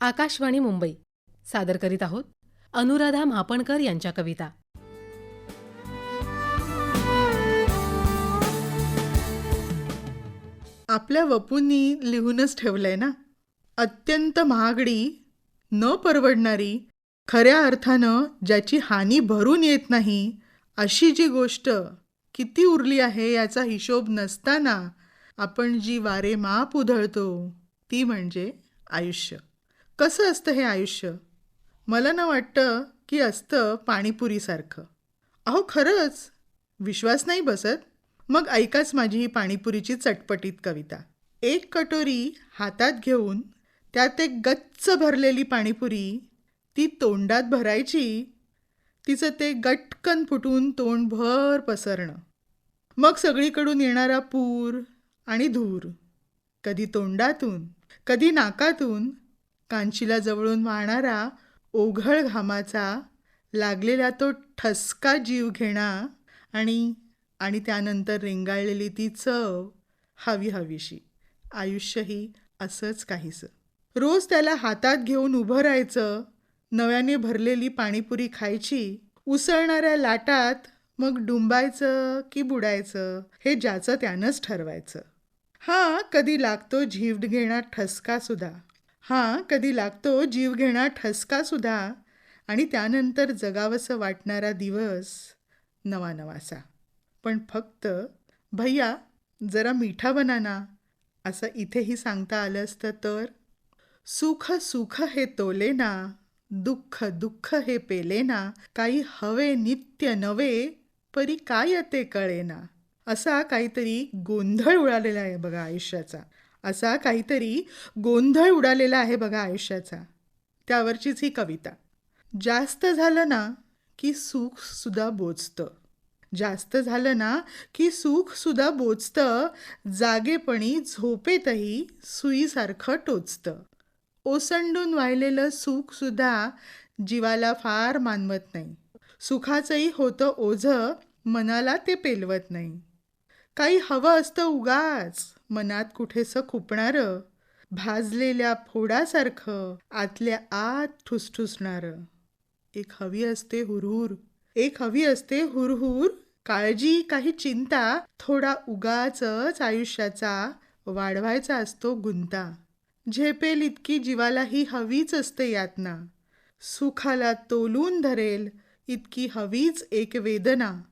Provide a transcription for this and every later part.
आकाशवाणी मुंबई. सादर करीत आहोत अनुराधा म्हापणकर यांच्या कविता. आपल्या वपूंनी लिहूनच ठेवलंय ना? अत्यंत महागडी न परवडणारी खऱ्या अर्थानं ज्याची हानी भरून येत नाही अशी जी गोष्ट किती उरली आहे याचा हिशोब नसताना आपण जी वारे माप उधळतो ती म्हणजे आयुष्य. कसं असतं हे आयुष्य? मला ना वाटतं की असतं पाणीपुरीसारखं. अहो खरंच? विश्वास नाही बसत? मग ऐकाच माझी ही पाणीपुरीची चटपटीत कविता. एक कटोरी हातात घेऊन त्यात एक गच्च भरलेली पाणीपुरी ती तोंडात भरायची तिचं ते गटकन फुटून तोंडभर पसरणं. मग सगळीकडून येणारा पूर आणि धूर. कधी तोंडातून कधी नाकातून कांशीला जवळून वाहणारा ओघळ घामाचा लागलेला तो ठसका जीव घेणा आणि आणि त्यानंतर रेंगाळलेली ती चव हवी हवीशी. आयुष्यही असंच काहीसं. रोज त्याला हातात घेऊन उभं राहायचं नव्याने भरलेली पाणीपुरी खायची उसळणाऱ्या लाटात मग डुंबायचं की बुडायचं हे ज्याचं त्यानंच ठरवायचं. हां कधी लागतो जीव घेणार ठसका सुद्धा. हां कधी लागतो जीवघेणा ठसकासुद्धा ठसका सुद्धा. आणि त्यानंतर जगावंसं वाटणारा दिवस नवा नवासा. पण फक्त भैया जरा मिठा बनाना असं इथेही सांगता आलं असतं तर? सुख सुख हे तोले ना दुःख दुःख हे पेले ना काही हवे नित्य नवे परी काय ते कळेना असा काहीतरी गोंधळ उडालेला आहे बघा आयुष्याचा. असा काहीतरी गोंधळ उडालेला आहे बघा आयुष्याचा. त्यावरचीच ही कविता. जास्त झालं ना की सुखसुद्धा बोचतं जास्त झालं ना की सुखसुद्धा बोचतं जागेपणी झोपेतही सुईसारखं टोचतं. ओसंडून वाहिलेलं सुखसुद्धा जीवाला फार मानवत नाही. सुखाचंही होतं ओझं मनाला ते पेलवत नाही. काही हवं असतं उगाच. मनात कुठेसं खुपणारं भाजलेल्या फोडासारखं आतल्या आत ठुसठुसणारं. एक हवी असते हुरहुर. एक हवी असते हुरहुर. काळजी काही चिंता थोडा उगाचच आयुष्याचा वाढवायचा असतो गुंता. झेपेल इतकी जीवालाही हवीच असते यातना. सुखाला तोलून धरेल इतकी हवीच एक वेदना.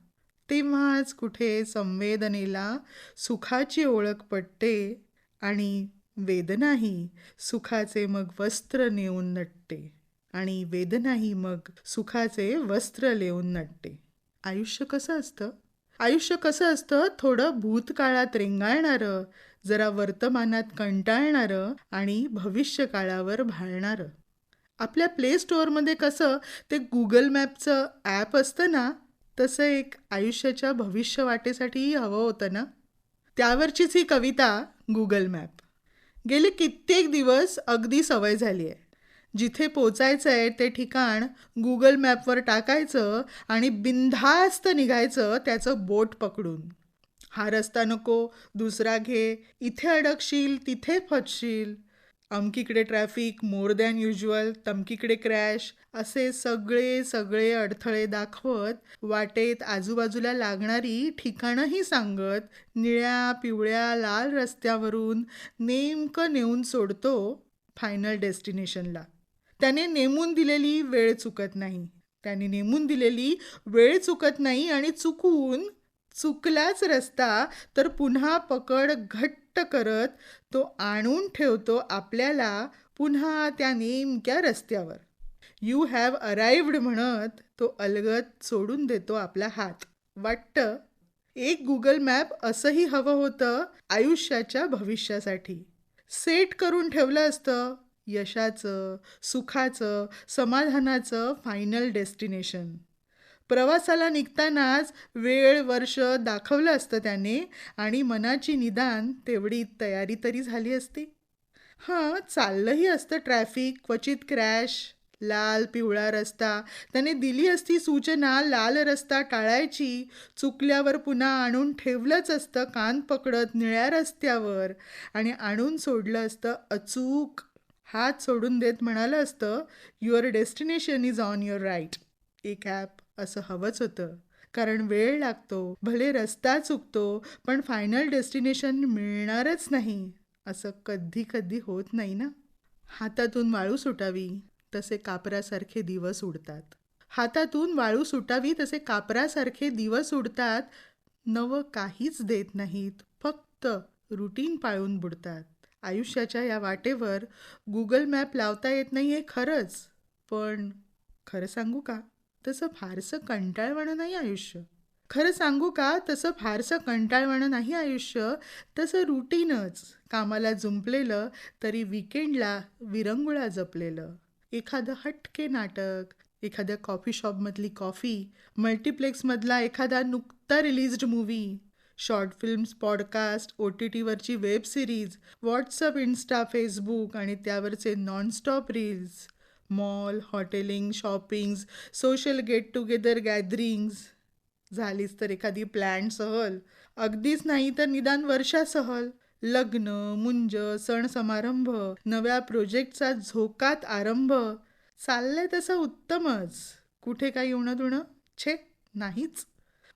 तेव्हाच कुठे संवेदनेला सुखाची ओळख पडते आणि वेदनाही सुखाचे मग वस्त्र नेऊन नटते आणि वेदनाही मग सुखाचे वस्त्र लेऊन नटते. आयुष्य कसं असतं? आयुष्य कसं असतं? थोडं भूतकाळात रेंगाळणारं जरा वर्तमानात कंटाळणारं आणि भविष्यकाळावर भाळणारं. आपल्या प्ले स्टोअरमध्ये कसं ते गुगल मॅपचं ॲप असतं ना तसं एक आयुष्याच्या भविष्य वाटेसाठीही हवं होतं ना? त्यावरचीच ही कविता गुगल मॅप गेले कित्येक दिवस अगदी सवय झाली आहे जिथे पोचायचं आहे ते ठिकाण गुगल मॅपवर टाकायचं आणि बिनधास्त निघायचं त्याचं बोट पकडून. हा रस्ता नको दुसरा घे इथे अडकशील तिथे फटशील अमकीकडे ट्रॅफिक मोर दॅन युज्युअल तमकीकडे क्रॅश असे सगळे सगळे अडथळे दाखवत वाटेत आजूबाजूला लागणारी ठिकाणंही सांगत निळ्या पिवळ्या लाल रस्त्यावरून नेमकं नेऊन सोडतो फायनल डेस्टिनेशनला. त्याने नेमून दिलेली वेळ चुकत नाही. त्याने नेमून दिलेली वेळ चुकत नाही आणि चुकून चुकलाच रस्ता तर पुन्हा पकड घट्ट करत तो आणून ठेवतो आपल्याला पुन्हा त्या नेमक्या रस्त्यावर. यू हॅव अराइव्ड म्हणत तो अलगद सोडून देतो आपला हात. वाटतं एक गुगल मॅप असंही हवं होतं आयुष्याच्या भविष्यासाठी. सेट करून ठेवलं असतं यशाचं सुखाचं समाधानाचं फायनल डेस्टिनेशन प्रवासाला निघतानाच वेळ वर्ष दाखवलं असतं त्याने आणि मनाची निदान तेवढी तयारी तरी झाली असती. हां चाललंही असतं ट्रॅफिक क्वचित क्रॅश लाल पिवळा रस्ता. त्याने दिली असती सूचना लाल रस्ता टाळायची. चुकल्यावर पुन्हा आणून ठेवलंच असतं कान पकडत निळ्या रस्त्यावर. आणि आणून सोडलं असतं अचूक. हात सोडून देत म्हणालं असतं your destination is on your right एक ॲप असं हवंच होतं. कारण वेळ लागतो भले रस्ता चुकतो पण फायनल डेस्टिनेशन मिळणारच नाही असं कधी कधी होत नाही ना? हातातून वाळू सुटावी तसे कापरासारखे दिवस उडतात. हातातून वाळू सुटावी तसे कापरासारखे दिवस उडतात. नवं काहीच देत नाहीत फक्त रुटीन पाळून बुडतात. आयुष्याच्या या वाटेवर गुगल मॅप लावता येत नाही आहे खरंच. पण खरं सांगू का? तसं फारसं कंटाळवाणं नाही आयुष्य. खरं सांगू का तसं फारसं कंटाळवाणं नाही आयुष्य तसं रुटीनच कामाला जुंपलेलं तरी विकेंडला विरंगुळा जपलेलं. एखादं हटके नाटक एखाद्या कॉफी शॉपमधली कॉफी मल्टिप्लेक्समधला एखादा नुकता released movie short films podcast O T टीवरची web series WhatsApp Insta Facebook आणि त्यावरचे nonstop reels mall hotelling shoppings social get together gatherings झालीच तर एखादी प्लॅन सहल. अगदीच नाही तर निदान वर्षा सहल. लग्न मुंज सण समारंभ नव्या प्रोजेक्टचा झोकात आरंभ. चाललंय तसं उत्तमच. कुठे काही उणं तुणं छे नाहीच.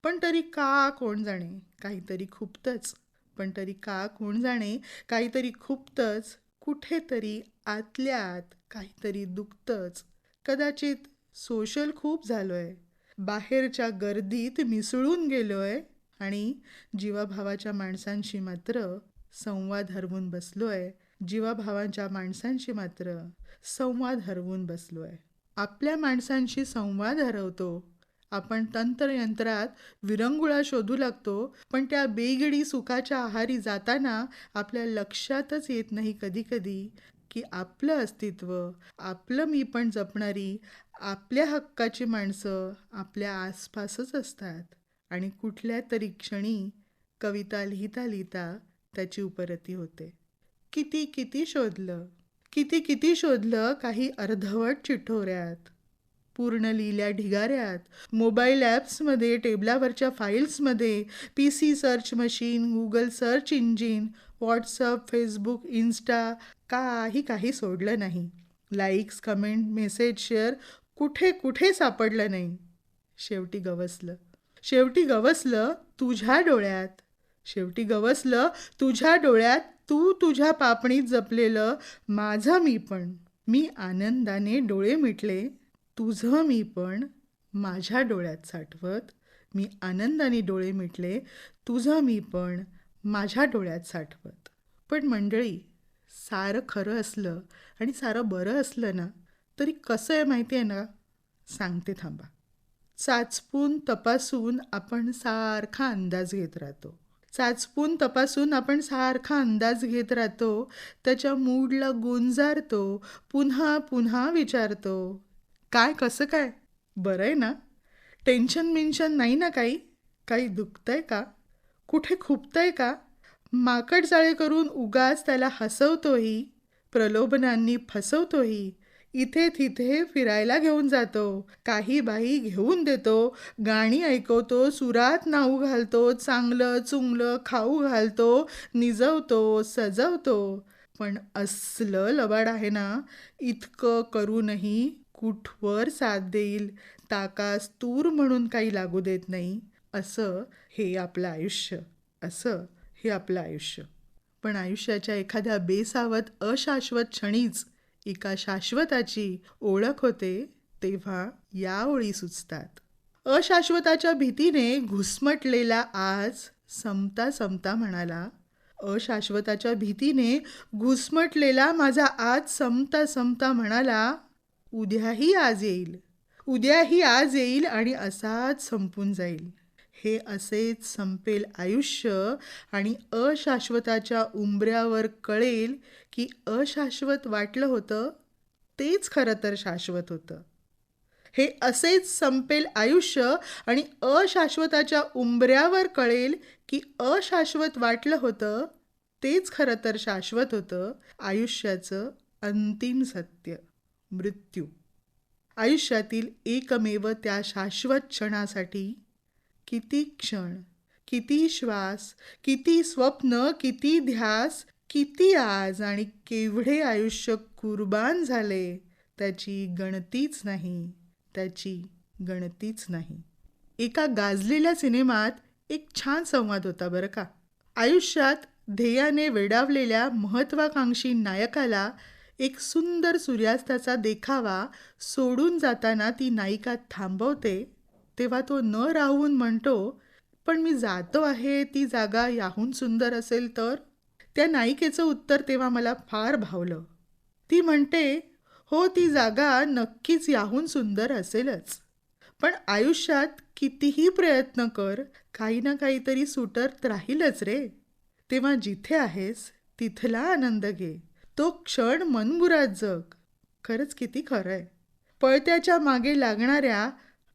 पण तरी का कोण जाणे? काहीतरी खूपतच. पण तरी का कोण जाणे? काहीतरी खूपतच. कुठेतरी आतल्या आत काहीतरी दुखतंच. कदाचित सोशल खूप झालोय. बाहेरच्या गर्दीत मिसळून गेलोय आणि जीवाभावाच्या माणसांशी मात्र संवाद हरवून बसलोय. जीवाभावांच्या माणसांशी मात्र संवाद हरवून बसलोय. आपल्या माणसांशी संवाद हरवतो आपण तंत्रयंत्रात विरंगुळा शोधू लागतो पण त्या बेगिडी सुखाच्या आहारी जाताना आपल्या लक्षातच येत नाही कधी कधी की आपलं अस्तित्व आपलं मी पण जपणारी आपल्या हक्काची माणसं आपल्या आसपासच असतात. आणि कुठल्या तरी क्षणी कविता लिहिता लिहिता त्याची उपरती होते. किती किती शोधलं किती किती शोधलं काही अर्धवट चिठोऱ्यात. पूर्ण लिहिल्या ढिगाऱ्यात. मोबाईल ॲप्समध्ये टेबलावरच्या फाईल्समध्ये P C search machine Google search engine WhatsApp Facebook Insta काही काही सोडलं नाही. लाईक्स कमेंट मेसेज शेअर कुठे कुठे सापडलं नाही. शेवटी गवसलं. शेवटी गवसलं तुझ्या डोळ्यात. शेवटी गवसलं तुझ्या डोळ्यात तू तुझ्या पापणीत जपलेलं माझं मी पण. मी आनंदाने डोळे मिटले. तुझं मी पण माझ्या डोळ्यात साठवत मी आनंदाने डोळे मिटले तुझं मी पण माझ्या डोळ्यात साठवत. पण मंडळी सारं खरं असलं आणि सारं बरं असलं ना तरी कसं आहे माहिती आहे ना? सांगते थांबा. चाचपून तपासून आपण सारखा अंदाज घेत राहतो. चाचपून तपासून आपण सारखा अंदाज घेत राहतो त्याच्या मूडला गुंजारतो पुन्हा पुन्हा विचारतो. काय कसं काय? बरं आहे ना. टेन्शन मिन्शन नाही ना काही? काही दुखतंय का? कुठे खुपतंय का? माकड जाळे करून उगाच त्याला हसवतोही प्रलोभनांनी फसवतोही इथे तिथे फिरायला घेऊन जातो काही बाई घेऊन देतो गाणी ऐकवतो सुरात नाऊ घालतो चांगलं चुंगलं खाऊ घालतो निजवतो सजवतो. पण असलं लबाड आहे ना इतकं करूनही कुठवर साथ देईल? ताकास तूर म्हणून काही लागू देत नाही. असं हे आपलं आयुष्य. असं हे आपलं आयुष्य. पण आयुष्याच्या एखाद्या बेसावत अशाश्वत क्षणीच एका शाश्वताची ओळख होते तेव्हा या ओळी सुचतात. अशाश्वताच्या भीतीने घुसमटलेला आज समता समता म्हणाला अशाश्वताच्या भीतीने घुसमटलेला माझा आज समता समता म्हणाला उद्याही आज येईल. उद्याही आज येईल आणि असाच संपून जाईल. हे असेच संपेल आयुष्य आणि अशाश्वताच्या उंबऱ्यावर कळेल की अशाश्वत वाटलं होतं तेच खरं तर शाश्वत होतं. हे असेच संपेल आयुष्य आणि अशाश्वताच्या उंबऱ्यावर कळेल की अशाश्वत वाटलं होतं तेच खरं तर शाश्वत होतं आयुष्याचं अंतिम सत्य. मृत्यू. आयुष्यातील एकमेव त्या शाश्वत क्षणासाठी किती क्षण किती श्वास किती स्वप्न किती ध्यास किती आज आणि केवढे आयुष्य कुर्बान झाले त्याची गणतीच नाही त्याची गणतीच नाही. एका गाजलेल्या सिनेमात एक छान संवाद होता बरं का. आयुष्यात ध्येयाने वेडावलेल्या महत्त्वाकांक्षी नायकाला एक सुंदर सूर्यास्ताचा देखावा सोडून जाताना ती नायिका थांबवते तेव्हा तो न राहून म्हणतो पण मी जातो आहे ती जागा याहून सुंदर असेल तर? त्या नायिकेचं उत्तर तेव्हा मला फार भावलं. ती म्हणते हो ती जागा नक्कीच याहून सुंदर असेलच. पण आयुष्यात कितीही प्रयत्न कर काही ना काहीतरी सुटत राहीलच रे. तेव्हा जिथे आहेस तिथला आनंद घे. तो क्षण मनमुराद जग. खरंच किती खरं आहे. पळत्याच्या मागे लागणाऱ्या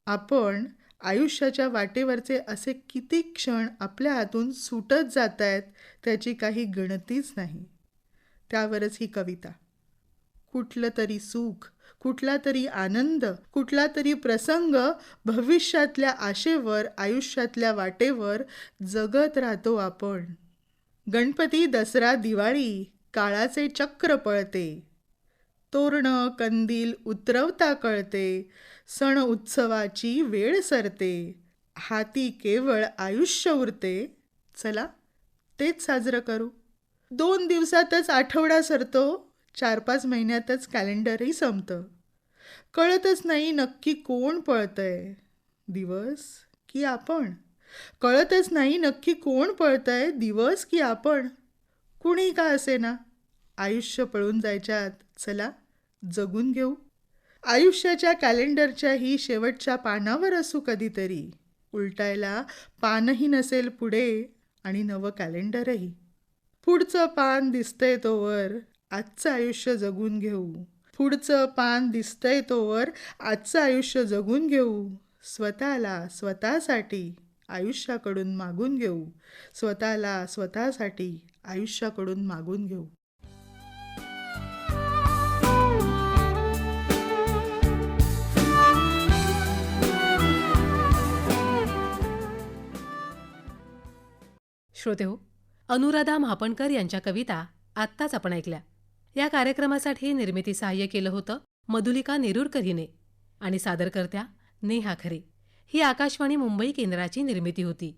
आपण आयुष्याच्या वाटेवरचे असे किती क्षण आपल्या हातून सुटत जात आहेत त्याची काही गणतीच नाही. त्यावरच ही कविता. कुठलं तरी सुख कुठला तरी आनंद कुठला तरी प्रसंग भविष्यातल्या आशेवर आयुष्यातल्या वाटेवर जगत राहतो आपण. गणपती दसरा दिवाळी काळाचे चक्र पळते. तोरणं कंदील उतरवता कळते. सण उत्सवाची वेळ सरते. हाती केवळ आयुष्य उरते. चला तेच साजरं करू. दोन दिवसातच आठवडा सरतो. चार पाच महिन्यातच कॅलेंडरही संपतं. कळतच नाही नक्की कोण पळतंय. दिवस की आपण? कळतच नाही नक्की कोण पळतंय. दिवस की आपण? कुणी का असे ना आयुष्य पळून जायच्या आत चला जगून घेऊ. आयुष्याच्या कॅलेंडरच्याही शेवटच्या पानावर असू कधीतरी. उलटायला पानही नसेल पुढे आणि नवं कॅलेंडरही पुढचं पान दिसतंय तोवर आजचं आयुष्य जगून घेऊ. पुढचं पान दिसतंय तोवर आजचं आयुष्य जगून घेऊ. स्वतःला स्वतःसाठी. आयुष्याकडून मागून घेऊ. स्वतःला स्वतःसाठी आयुष्याकडून मागून घेऊ. श्रोते हो अनुराधा महापणकर यांच्या कविता आत्ताच आपण ऐकल्या. या कार्यक्रमासाठी निर्मिती सहाय्य केलं होतं मधुलिका नेरुरकर हिने आणि सादरकर्त्या नेहा खरे. ही आकाशवाणी मुंबई केंद्राची निर्मिती होती.